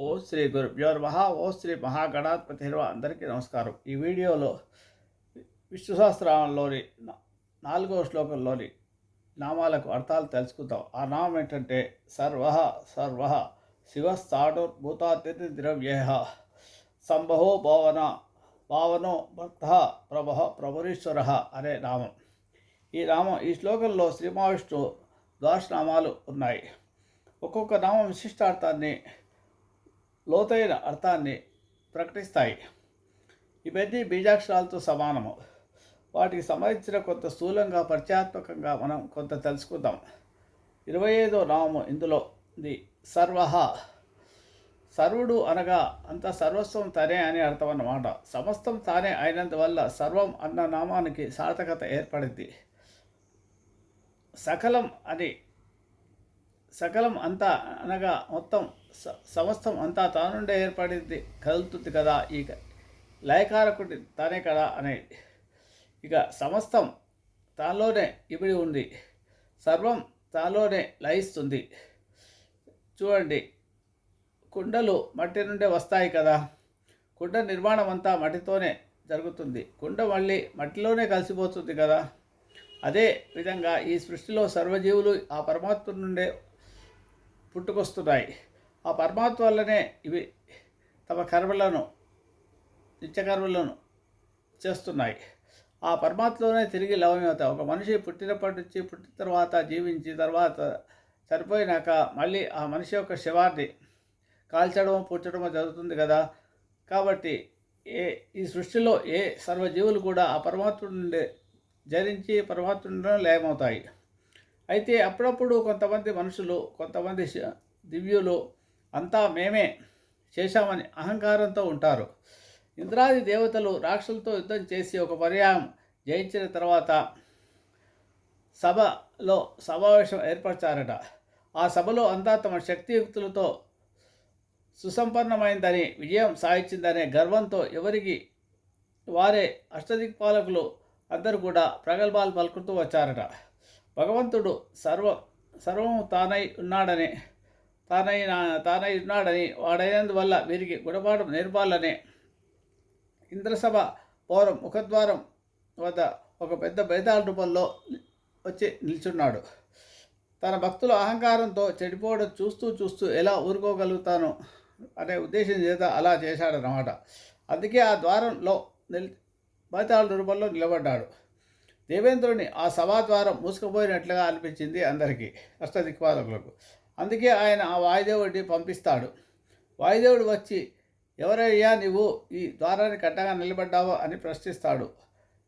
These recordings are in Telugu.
ఓ శ్రీ గురుభ్యో నమ ఓ శ్రీ మహాగణాధిపతి అందరికీ నమస్కారం. ఈ వీడియోలో విష్ణు సహస్రనామంలోని నా- నాలుగవ శ్లోకంలోని నామాలకు అర్థాలు తెలుసుకుందాం. ఆ నామం ఏంటంటే సర్వ సర్వ శివస్థాడుర్భూతాతిథి ద్రవ్యేహ సంభవో భావన భావనో భక్త ప్రభ ప్రభురీశ్వర అనే నామం. ఈ నామం ఈ శ్లోకంలో శ్రీ మహావిష్ణు ద్వాదశనామాలు ఉన్నాయి. ఒక్కొక్క నామం విశిష్టార్థాన్ని లోతైన అర్థాన్ని ప్రకటిస్తాయి. ఇవన్నీ బీజాక్షరాలతో సమానము. వాటికి సంబంధించిన కొంత స్థూలంగా పరిచయాత్మకంగా మనం కొంత తెలుసుకుందాం. ఇరవై ఐదో నామము ఇందులో ది సర్వ. సర్వుడు అనగా అంత సర్వస్వం తనే అని అర్థం అన్నమాట. సమస్తం తానే అయినందువల్ల సర్వం అన్న నామానికి సార్థకత ఏర్పడింది. సకలం అని సకలం అంతా అనగా మొత్తం స- సమస్తం అంతా తానుండే ఏర్పడింది కదులుతుంది కదా. ఈ లయకారకుడి తానే కదా అనేది. ఇక సమస్తం తాలోనే ఇమిడి ఉంది. సర్వం తాలోనే లయిస్తుంది. చూడండి కుండలు మట్టి నుండే వస్తాయి కదా. కుండ నిర్మాణం అంతా మట్టితోనే జరుగుతుంది. కుండ మళ్ళీ మట్టిలోనే కలిసిపోతుంది కదా. అదే విధంగా ఈ సృష్టిలో సర్వజీవులు ఆ పరమాత్మ నుండే పుట్టుకొస్తున్నాయి. ఆ పరమాత్మ వల్లనే ఇవి తమ కర్మలను నిత్యకర్మలను చేస్తున్నాయి. ఆ పరమాత్మలోనే తిరిగి లవమవుతాయి ఒక మనిషి పుట్టినప్పటి నుంచి పుట్టిన తర్వాత జీవించి తర్వాత చనిపోయినాక మళ్ళీ ఆ మనిషి యొక్క శవాన్ని కాల్చడమో పుట్టడం జరుగుతుంది కదా. కాబట్టి ఏ ఈ సృష్టిలో ఏ సర్వజీవులు కూడా ఆ పరమాత్ముడి నుండి జరించి పరమాత్ముడిలో లయమవుతాయి అయితే అప్పుడప్పుడు కొంతమంది మనుషులు కొంతమంది దివ్యులు అంతా మేమే చేశామని అహంకారంతో ఉంటారు. ఇంద్రాది దేవతలు రాక్షసులతో యుద్ధం చేసి ఒక పర్యాయం జయించిన తర్వాత సభలో సమావేశం ఏర్పరిచారట. ఆ సభలో అంతా తమ శక్తియుక్తులతో సుసంపన్నమైందని విజయం సాధించిందనే గర్వంతో ఎవరికి వారే అష్టదిక్పాలకులు అందరూ కూడా ప్రగల్భాలు పలుకుతూ వచ్చారట. భగవంతుడు సర్వ సర్వం తానై ఉన్నాడని తానై తానై ఉన్నాడని వాడైనందువల్ల వీరికి గుణపాఠం నేర్పాలనే ఇంద్రసభ పౌరం ముఖద్వారం వద్ద ఒక పెద్ద బైతాళ రూపంలో వచ్చి నిల్చున్నాడు. తన భక్తుల అహంకారంతో చెడిపోవడం చూస్తూ చూస్తూ ఎలా ఊరుకోగలుగుతాను అనే ఉద్దేశం చేత అలా చేశాడనమాట అందుకే ఆ ద్వారంలో నిల్ బేతాళ రూపంలో నిలబడ్డాడు. దేవేంద్రుని ఆ సభాద్వారం మూసుకుపోయినట్లుగా అనిపించింది అందరికీ అష్టదిక్పాలకులకు. అందుకే ఆయన ఆ వాయుదేవుడిని పంపిస్తాడు. వాయుదేవుడు వచ్చి ఎవరయ్యా నీవు? ఈ ద్వారాన్ని కట్టగా నిలబడ్డావో? అని ప్రశ్నిస్తాడు.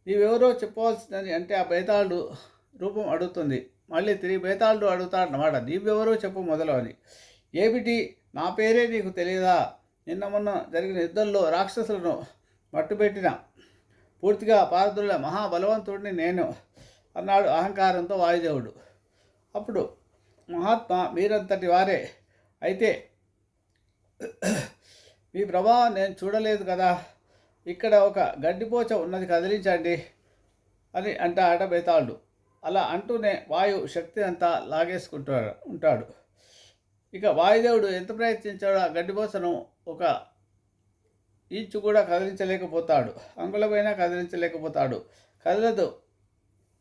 నీవెవరో చెప్పవలసిందని అంటే ఆ బేతాళుడు రూపం అడుగుతుంది. మళ్ళీ తిరిగి బేతాళుడు అడుగుతాడు అన్నమాట నీవెవరో చెప్పు మొదలు అని. ఏమిటి? నా పేరే నీకు తెలియదా నిన్న మొన్న జరిగిన యుద్ధంలో రాక్షసులను మట్టుపెట్టిన పూర్తిగా పారదుల మహాబలవంతుడిని నేను అన్నాడు అహంకారంతో వాయుదేవుడు. అప్పుడు మహాత్మా మీరంతటి వారే. అయితే మీ ప్రభావం నేను చూడలేదు కదా. ఇక్కడ ఒక గడ్డిపోచ ఉన్నది కదిలించండి అని అంట బేతాళుడు. అలా అంటూనే వాయు శక్తి అంతా లాగేసుకుంటాడు ఉంటాడు. ఇక వాయుదేవుడు ఎంత ప్రయత్నించాడో ఆ గడ్డిపోచను ఒక ఇంచు కూడా కదిలించలేకపోతాడు. అంగుళమైనా కదిలించలేకపోతాడు. కదలదు.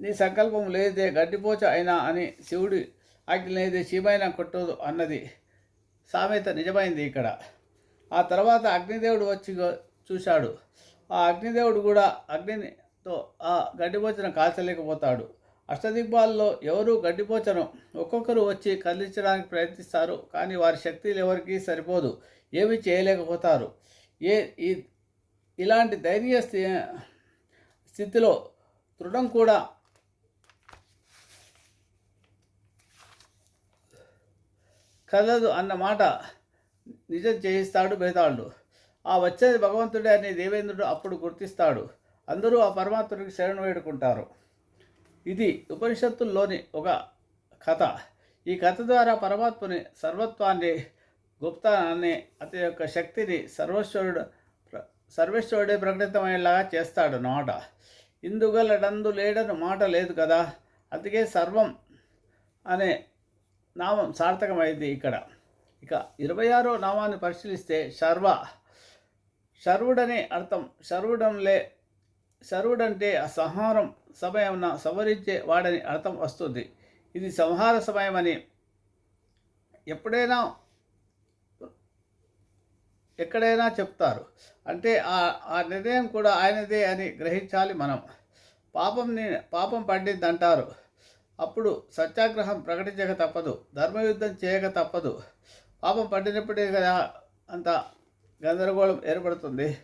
నీ సంకల్పం లేదే గడ్డిపోచ అయినా అని శివుడి ఆజ్ఞ లేదే శివైనా కొట్టదు అన్నది సామెత నిజమైంది ఇక్కడ. ఆ తర్వాత అగ్నిదేవుడు వచ్చి చూశాడు. ఆ అగ్నిదేవుడు కూడా అగ్నితో ఆ గడ్డిపోచను కాల్చలేకపోతాడు. అష్టదిగ్బాల్లో ఎవరు గడ్డిపోచను ఒక్కొక్కరు వచ్చి కదిలించడానికి ప్రయత్నిస్తారు కానీ వారి శక్తులు ఎవరికీ సరిపోదు. ఏమీ చేయలేకపోతారు. ఏ ఈ ఇలాంటి ధైర్య స్థి స్థితిలో దృఢం కూడా కదదు అన్న మాట నిజం చేయిస్తాడు బేతాళుడు. ఆ వచ్చేది భగవంతుడే అని దేవేంద్రుడు అప్పుడు గుర్తిస్తాడు. అందరూ ఆ పరమాత్ముడికి శరణు వేడుకుంటారు. ఇది ఉపనిషత్తుల్లోని ఒక కథ. ఈ కథ ద్వారా పరమాత్ముని సర్వత్వాన్ని గుప్తాన్ని అతని యొక్క శక్తిని సర్వేశ్వరుడు సర్వేశ్వరుడే ప్రకటితమయ్యేలాగా చేస్తాడు అన్నమాట ఇందుగలడందు లేడను మాట లేదు కదా? అందుకే సర్వం అనే నామం సార్థకమైంది ఇక్కడ. ఇక ఇరవై ఆరో నామాన్ని పరిశీలిస్తే శర్వ శర్వుడనే అర్థం శర్వుడంలే శర్వుడంటే ఆ సంహారం సమయం సంహరించే వాడని అర్థం వస్తుంది. ఇది సంహార సమయమని ఎప్పుడైనా ఎక్కడైనా చెప్తారు. అంటే ఆ ఆ నిర్ణయం కూడా ఆయనదే అని గ్రహించాలి మనం. పాపంని పాపం పండింది అంటారు అప్పుడు సత్యాగ్రహం ప్రకటించక తప్పదు. ధర్మయుద్ధం చేయక తప్పదు. పాపం పండినప్పుడే కదా అంత గందరగోళం ఏర్పడుతుంది.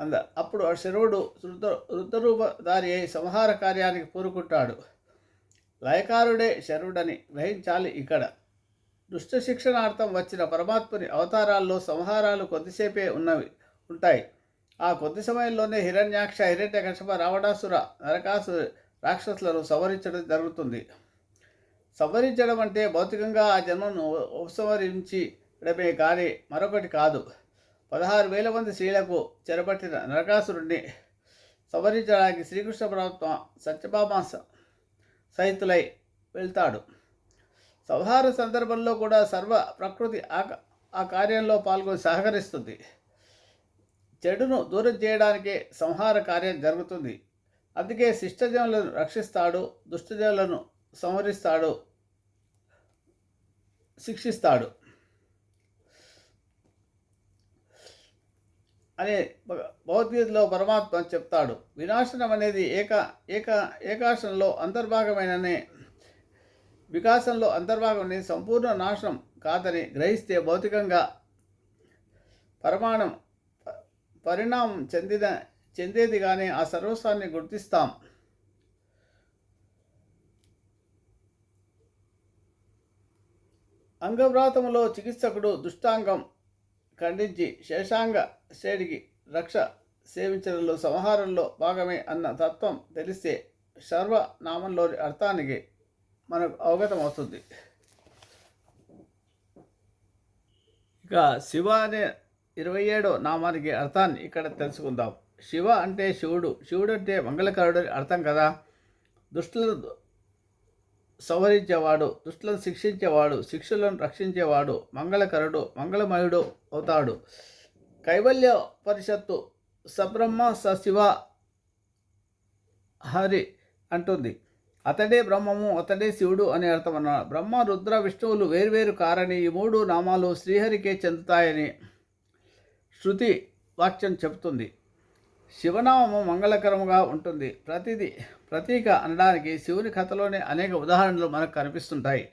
అంద అప్పుడు ఆ శరువుడు రుద్ర రుద్రరూపధారి అయి సంహార కార్యానికి పూరుకుంటాడు లయకారుడే శరుడని గ్రహించాలి ఇక్కడ. దుష్ట శిక్షణార్థం వచ్చిన పరమాత్ముని అవతారాల్లో సంహారాలు కొద్దిసేపే ఉన్నవి ఉంటాయి. ఆ కొద్ది సమయంలోనే హిరణ్యాక్ష హిరణ్యకశప రావణాసుర నరకాసు రాక్షసులను సంవరించడం జరుగుతుంది. సంవరించడం అంటే భౌతికంగా ఆ జన్మను ఉపసంహరించడమే కానీ మరొకటి కాదు. పదహారు వేల మంది స్త్రీలకు చెరబట్టిన నరకాసురుణ్ణి సంవరించడానికి శ్రీకృష్ణ పరమాత్మ సత్యభామ సహితులై వెళ్తాడు. సంహార సందర్భంలో కూడా సర్వ ప్రకృతి ఆ క- ఆ కార్యంలో పాల్గొని సహకరిస్తుంది. చెడును దూరం చేయడానికే సంహార కార్యం జరుగుతుంది. అందుకే శిష్టజనులను రక్షిస్తాడు దుష్టజనులను సంహరిస్తాడు శిక్షిస్తాడు. అనే భగ- భగవద్గీతలో పరమాత్మ చెప్తాడు. వినాశనం అనేది ఏక ఏక ఏకాశంలో అంతర్భాగమైననే వికాసంలో అంతర్భాగంని సంపూర్ణ నాశనం కాదని గ్రహిస్తే భౌతికంగా పరమాణం ప- పరిణామం చెందిన చెందేది కానీ ఆ సర్వస్వాన్ని గుర్తిస్తాం. అంగవ్రాతములో చికిత్సకుడు దుష్టాంగం ఖండించి శేషాంగ శ్రేణికి రక్ష సేవించడంలో సంహారంలో భాగమే అన్న తత్వం తెలిస్తే సర్వనామంలోని అర్థానికి మనకు అవగతం అవుతుంది. ఇక శివ అనే ఇరవై ఏడో నామానికి అర్థాన్ని ఇక్కడ తెలుసుకుందాం. శివ అంటే శివుడు. శివుడు అంటే మంగళకరుడు అని అర్థం కదా? దుష్టులను సంహరించేవాడు దుష్టులను శిక్షించేవాడు శిక్షులను రక్షించేవాడు మంగళకరుడు మంగళమయుడు అవుతాడు. కైవల్య పరిషత్తు సబ్రహ్మ సశివ హరి అంటుంది. అతడే బ్రహ్మము అతడే శివుడు అని అర్థం అన్నాడు బ్రహ్మ రుద్ర విష్ణువులు వేర్వేరు కారని ఈ మూడు నామాలు శ్రీహరికే చెందుతాయని శృతి వాక్యం చెబుతుంది. శివనామము మంగళకరముగా ఉంటుంది. ప్రతిది ప్రతీక అనడానికి శివుని కథలోనే అనేక ఉదాహరణలు మనకు కనిపిస్తుంటాయి.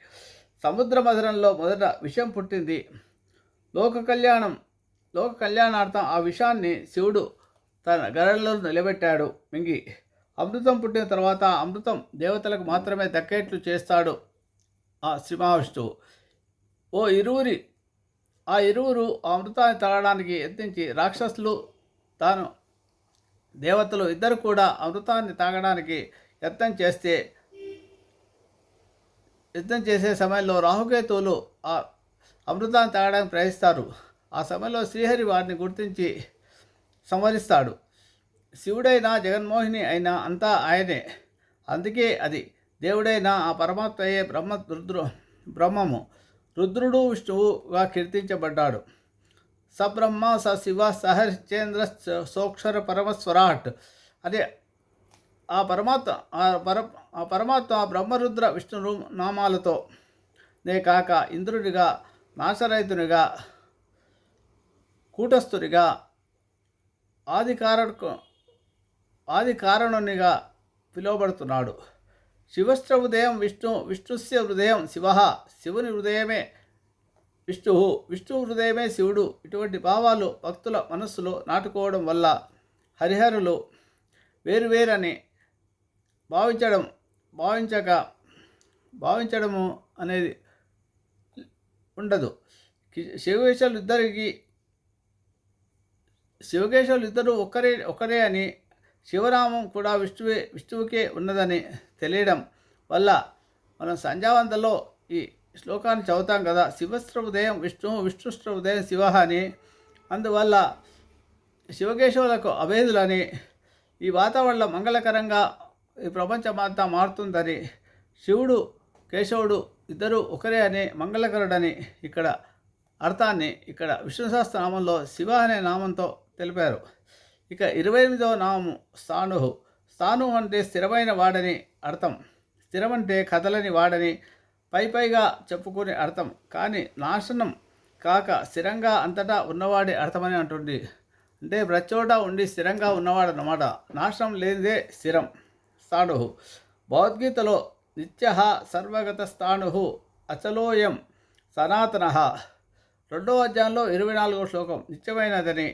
సముద్ర మధురంలో మొదట విషం పుట్టింది. లోక కళ్యాణం లోక కళ్యాణార్థం ఆ విషాన్ని శివుడు తన గరల్లో నిలబెట్టాడు. మింగి అమృతం పుట్టిన తర్వాత అమృతం దేవతలకు మాత్రమే దక్కేట్లు చేస్తాడు ఆ శ్రీ మహావిష్ణువు. ఓ ఇరువురి ఆ ఇరువురు ఆ అమృతాన్ని తాగడానికి యత్నించి రాక్షసులు తాను దేవతలు ఇద్దరు కూడా అమృతాన్ని తాగడానికి యత్నం చేస్తే యుద్ధం చేసే సమయంలో రాహుకేతువులు ఆ అమృతాన్ని తాగడానికి ప్రయత్నిస్తారు. ఆ సమయంలో శ్రీహరి వారిని గుర్తించి సంహరిస్తాడు. శివుడైనా జగన్మోహిని అయినా అంతా ఆయనే. అందుకే అది. దేవుడైన ఆ పరమాత్మయే బ్రహ్మ రుద్రు బ్రహ్మము. రుద్రుడు విష్ణువుగా కీర్తించబడ్డాడు. సబ్రహ్మ స శివ సహరిచేంద్ర సోక్షర పరమస్వరాట్ అదే ఆ పరమాత్మ ఆ పర ఆ పరమాత్మ ఆ బ్రహ్మరుద్ర విష్ణు నామాలతో నే కాక ఇంద్రుడిగా నాశరైతునిగా కూటస్థునిగా ఆది ఆది కారణునిగా పిలువబడుతున్నాడు. శివస్త్ర హృదయం విష్ణు విష్ణుస్య హృదయం శివ శివుని హృదయమే విష్ణువు విష్ణు హృదయమే శివుడు. ఇటువంటి భావాలు భక్తుల మనస్సులో నాటుకోవడం వల్ల హరిహరులు వేరువేరని భావించడం భావించక భావించడము అనేది ఉండదు. కి- శివకేశవులు ఇద్దరికి శివకేశవులు ఇద్దరు ఒకరే ఒకరే అని శివనామం కూడా విష్ణువే విష్ణువుకే ఉన్నదని తెలియడం వల్ల మనం సంధ్యావంతలో ఈ శ్లోకాన్ని చదువుతాం కదా. శివస్త్ర ఉదయం విష్ణువు విష్ణుస్త్ర ఉదయం శివ అని. అందువల్ల శివకేశవులకు అభేదులని ఈ వాతావరణం మంగళకరంగా ఈ ప్రపంచమంతా మారుతుందని శివుడు కేశవుడు ఇద్దరు ఒకరే అని మంగళకరుడని ఇక్కడ అర్థాన్ని ఇక్కడ విష్ణు సహస్రనామంలో శివ అనే నామంతో తెలిపారు. ఇక ఇరవై ఎనిమిదవ నామము స్థాణు సాను అంటే స్థిరమైన వాడని అర్థం. స్థిరమంటే కదలని వాడని పై పైగా చెప్పుకునే అర్థం. కానీ నాశనం కాక స్థిరంగా అంతటా ఉన్నవాడే అర్థమని అంటుంది. అంటే ప్రచోట ఉండి స్థిరంగా ఉన్నవాడు అన్నమాట నాశనం లేనిదే స్థిరం. స్థాణు భగవద్గీతలో నిత్య సర్వగత స్థాణు అచలోయం సనాతన. రెండో అధ్యాయంలో ఇరవై నాలుగో శ్లోకం. నిత్యమైనదని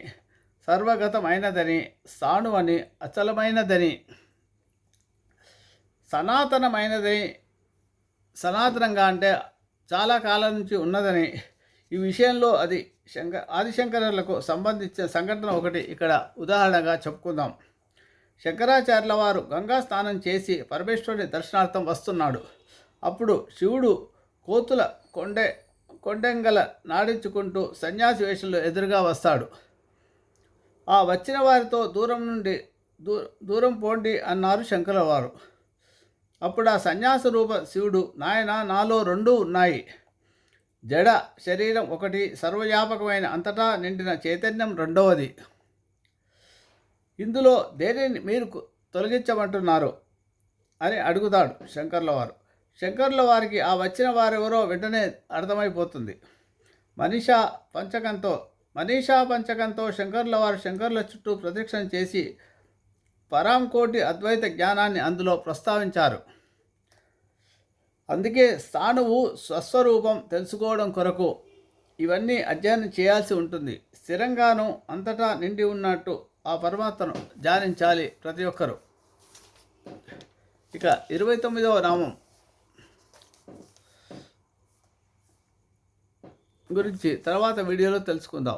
సర్వగతమైనదని సాను అని అచలమైనదని సనాతనమైనదని సనాతనంగా అంటే చాలా కాలం నుంచి ఉన్నదని ఈ విషయంలో అది శంక ఆదిశంకరులకు సంబంధించిన సంఘటన ఒకటి ఇక్కడ ఉదాహరణగా చెప్పుకుందాం. శంకరాచార్యుల వారు గంగా స్నానం చేసి పరమేశ్వరుని దర్శనార్థం వస్తున్నాడు. అప్పుడు శివుడు కోతుల కొండె కొండెంగల నాడించుకుంటూ సన్యాసి వేషంలో ఎదురుగా వస్తాడు. ఆ వచ్చిన వారితో దూరం నుండి దూ దూరం పోండి అన్నారు శంకర వారు అప్పుడు ఆ సన్యాస రూప శివుడు నాయన నాలో రెండు ఉన్నాయి. జడ శరీరం ఒకటి సర్వవ్యాపకమైన అంతటా నిండిన చైతన్యం రెండవది. ఇందులో దేనిని మీరు తొలగించమంటున్నారు? అని అడుగుతాడు శంకర్ల వారు శంకర్ల వారికి ఆ వచ్చిన వారెవరో వెంటనే అర్థమైపోతుంది. మనిష పంచకంతో మనీషా పంచకంతో శంకర్ల వారు శంకర్ల చుట్టూ ప్రదక్షిణ చేసి పరాంకోటి అద్వైత జ్ఞానాన్ని అందులో ప్రస్తావించారు. అందుకే స్థాణువు స్వస్వరూపం తెలుసుకోవడం కొరకు ఇవన్నీ అధ్యయనం చేయాల్సి ఉంటుంది. స్థిరంగాను అంతటా నిండి ఉన్నట్టు ఆ పరమాత్మను ధ్యానించాలి ప్రతి ఒక్కరూ. ఇక ఇరవై తొమ్మిదవ నామం. గురించి తర్వాత వీడియోలో తెలుసుకుందాం.